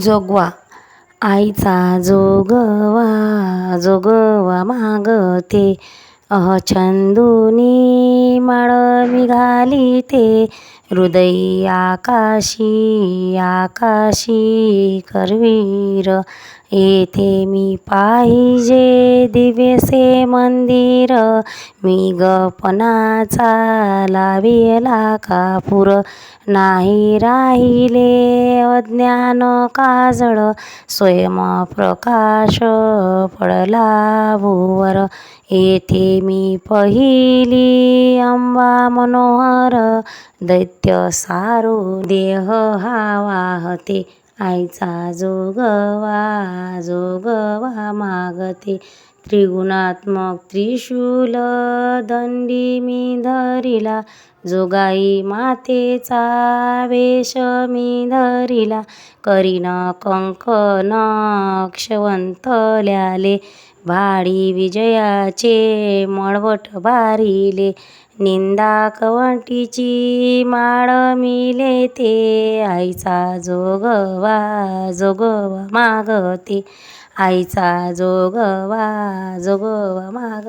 जोगवा. आईचा जोगवा जोगवा मागते. अह छंदुनी माळ मी घालीते हृदयी आकाशी आकाशी करवीर. येथे मी पाहिजे दिव्यसे मंदिर. मी गपनाचा लावेला कापूर. नाही राहिले अज्ञान काजळ. स्वयंप्रकाश पडला भुवर. येथे मी पहिली अंबा मनोहर. दैत्य सारो देह हा वाहते. आईचा जोगवा जोगवा मागते. त्रिगुणात्मक त्रिशूल दंडी मी धरिला जोगाई मातेचा वेश मी धरिला करीन कंकण क्षवंतल्याले भाडी विजयाचे मळवट बारिले निंदा कवंटीची माळ मिले ते आईचा जोगवा जोगवा मागते आईचा जोगवा जोगवा माग